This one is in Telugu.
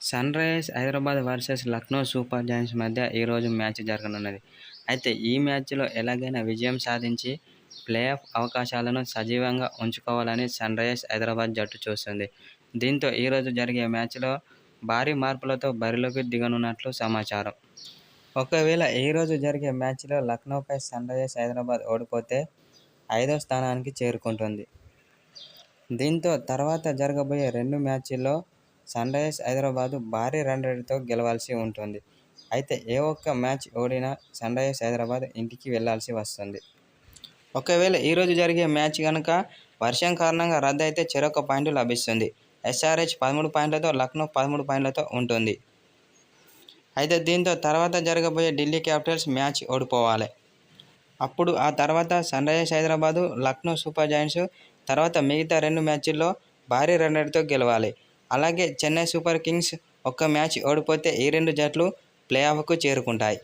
Sunrisers Hyderabad versus Lucknow Super Giants మధ్య ఈరోజు మ్యాచ్ జరగనున్నది. అయితే ఈ మ్యాచ్లో ఎలాగైనా విజయం సాధించి ప్లే ఆఫ్ అవకాశాలను సజీవంగా ఉంచుకోవాలని సన్ రైజర్స్ హైదరాబాద్ జట్టు చూస్తుంది. దీంతో ఈరోజు జరిగే మ్యాచ్లో భారీ మార్పులతో బరిలోకి దిగనున్నట్లు సమాచారం. ఒకవేళ ఈరోజు జరిగే మ్యాచ్లో లక్నోపై సన్ రైజర్స్ హైదరాబాద్ ఓడిపోతే ఐదో స్థానానికి చేరుకుంటుంది. దీంతో తర్వాత జరగబోయే రెండు మ్యాచ్ల్లో సన్ రైజర్స్ హైదరాబాద్ భారీ రన్ రేటుతో గెలవాల్సి ఉంటుంది. అయితే ఏ ఒక్క మ్యాచ్ ఓడినా సన్ రైజర్స్ హైదరాబాద్ ఇంటికి వెళ్ళాల్సి వస్తుంది. ఒకవేళ ఈరోజు జరిగే మ్యాచ్ కనుక వర్షం కారణంగా రద్దు అయితే చెరొక పాయింట్ లభిస్తుంది. ఎస్ఆర్హెచ్ పదమూడు పాయింట్లతో లక్నో పదమూడు పాయింట్లతో ఉంటుంది. అయితే దీంతో తర్వాత జరగబోయే ఢిల్లీ క్యాపిటల్స్ మ్యాచ్ ఓడిపోవాలి. అప్పుడు ఆ తర్వాత Sunrisers Hyderabad Lucknow Super Giants తర్వాత మిగతా రెండు మ్యాచ్ల్లో భారీ రన్ రేటుతో గెలవాలి. అలాగే చెన్నై సూపర్ కింగ్స్ ఒక్క మ్యాచ్ ఓడిపోతే ఈ రెండు జట్లు ప్లే ఆఫ్కు చేరుకుంటాయి.